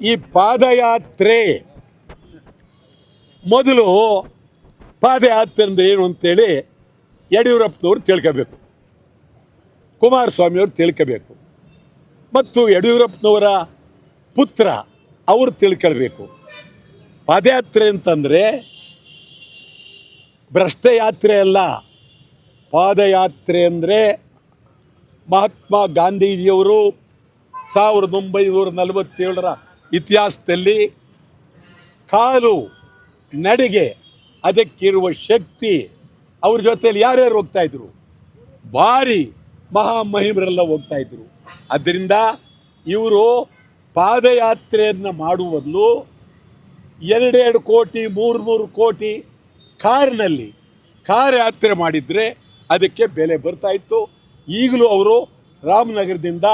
ಈ ಪಾದಯಾತ್ರೆ ಮೊದಲು ಪಾದಯಾತ್ರೆ ಅಂದ್ರೆ ಏನು ಅಂತೇಳಿ ಯಡಿಯೂರಪ್ಪನವ್ರು ತಿಳ್ಕೋಬೇಕು. ಕುಮಾರಸ್ವಾಮಿಯವರು ತಿಳ್ಕೋಬೇಕು. ಮತ್ತು ಯಡಿಯೂರಪ್ಪನವರ ಪುತ್ರ ಅವರು ತಿಳ್ಕೊಳ್ಬೇಕು. ಪಾದಯಾತ್ರೆ ಅಂತಂದರೆ ಭ್ರಷ್ಟಯಾತ್ರೆ ಅಲ್ಲ. ಪಾದಯಾತ್ರೆ ಅಂದರೆ ಮಹಾತ್ಮ ಗಾಂಧೀಜಿಯವರು ಸಾವಿರದ ಒಂಬೈನೂರ ನಲವತ್ತೇಳರ ಇತಿಹಾಸದಲ್ಲಿ ಕಾಲು ನಡಿಗೆ ಅದಕ್ಕಿರುವ ಶಕ್ತಿ ಅವ್ರ ಜೊತೆಯಲ್ಲಿ ಯಾರ್ಯಾರು ಹೋಗ್ತಾ ಇದ್ರು? ಭಾರಿ ಮಹಾಮಹಿಮರೆಲ್ಲ ಹೋಗ್ತಾ ಇದ್ರು. ಆದ್ದರಿಂದ ಇವರು ಪಾದಯಾತ್ರೆಯನ್ನು ಮಾಡುವ ಬದಲು ಎರಡೆರಡು ಕೋಟಿ ಮೂರು ಮೂರು ಕೋಟಿ ಕಾರಿನಲ್ಲಿ ಕಾರ್ ಯಾತ್ರೆ ಮಾಡಿದರೆ ಅದಕ್ಕೆ ಬೆಲೆ ಬರ್ತಾ ಇತ್ತು. ಈಗಲೂ ಅವರು ರಾಮನಗರದಿಂದ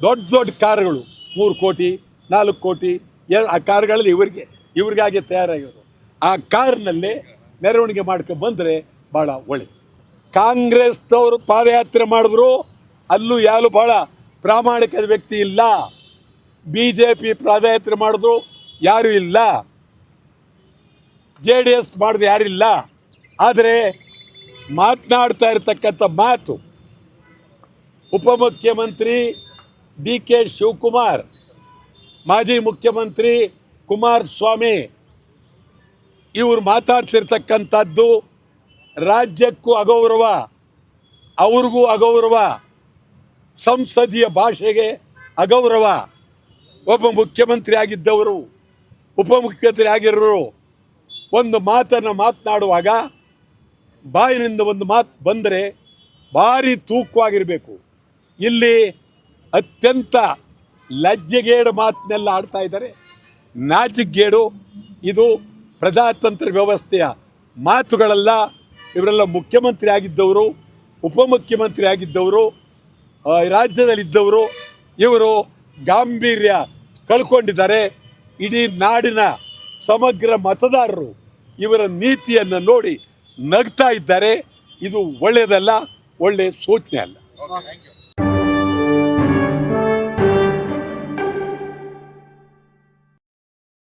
ದೊಡ್ಡ ದೊಡ್ಡ ಕಾರುಗಳು ಮೂರು ಕೋಟಿ ನಾಲ್ಕು ಕೋಟಿ ಎರಡು ಆ ಕಾರ್ಗಳಲ್ಲಿ ಇವರಿಗೆ ಇವ್ರಿಗಾಗಿ ತಯಾರಾಗಿರೋದು. ಆ ಕಾರ್ನಲ್ಲಿ ಮೆರವಣಿಗೆ ಮಾಡ್ಕೊ ಬಂದರೆ ಭಾಳ ಒಳ್ಳೆಯದು ಕಾಂಗ್ರೆಸ್ನವರು ಪಾದಯಾತ್ರೆ ಮಾಡಿದ್ರು, ಅಲ್ಲೂ ಯಾರು ಭಾಳ ಪ್ರಾಮಾಣಿಕ ವ್ಯಕ್ತಿ ಇಲ್ಲ. ಬಿ ಜೆ ಪಿ ಪಾದಯಾತ್ರೆ ಮಾಡಿದ್ರು, ಯಾರೂ ಇಲ್ಲ. ಜೆ ಡಿ ಎಸ್ ಮಾಡಿದ್ರು ಯಾರಿಲ್ಲ ಆದರೆ ಮಾತನಾಡ್ತಾ ಇರತಕ್ಕಂಥ ಮಾತು ಉಪಮುಖ್ಯಮಂತ್ರಿ ಡಿ ಕೆ ಶಿವಕುಮಾರ್ ಮಾಜಿ ಮುಖ್ಯಮಂತ್ರಿ ಕುಮಾರಸ್ವಾಮಿ, ಇವರು ಮಾತಾಡ್ತಿರ್ತಕ್ಕಂಥದ್ದು ರಾಜ್ಯಕ್ಕೂ ಅಗೌರವ, ಅವ್ರಿಗೂ ಅಗೌರವ, ಸಂಸದೀಯ ಭಾಷೆಗೆ ಅಗೌರವ. ಒಬ್ಬ ಮುಖ್ಯಮಂತ್ರಿ ಆಗಿದ್ದವರು ಉಪಮುಖ್ಯಮಂತ್ರಿ ಆಗಿರೋರು ಒಂದು ಮಾತನ್ನು ಮಾತನಾಡುವಾಗ ಬಾಯಿನಿಂದ ಒಂದು ಮಾತು ಬಂದರೆ ಭಾರಿ ತೂಕವಾಗಿರಬೇಕು. ಇಲ್ಲಿ ಅತ್ಯಂತ ಲಜ್ಜೆಗೇಡು ಮಾತನ್ನೆಲ್ಲ ಆಡ್ತಾ ಇದ್ದಾರೆ. ನಾಚಿಗೇಡು ಇದು ಪ್ರಜಾತಂತ್ರ ವ್ಯವಸ್ಥೆಯ ಮಾತುಗಳೆಲ್ಲ. ಇವರೆಲ್ಲ ಮುಖ್ಯಮಂತ್ರಿ ಆಗಿದ್ದವರು ಉಪಮುಖ್ಯಮಂತ್ರಿ ಆಗಿದ್ದವರು ರಾಜ್ಯದಲ್ಲಿದ್ದವರು. ಇವರು ಗಾಂಭೀರ್ಯ ಕಳ್ಕೊಂಡಿದ್ದಾರೆ. ಇಡೀ ನಾಡಿನ ಸಮಗ್ರ ಮತದಾರರು ಇವರ ನೀತಿಯನ್ನು ನೋಡಿ ನಗ್ತಾ ಇದ್ದಾರೆ. ಇದು ಒಳ್ಳೆಯದಲ್ಲ, ಒಳ್ಳೆಯ ಸೂಚನೆ ಅಲ್ಲ.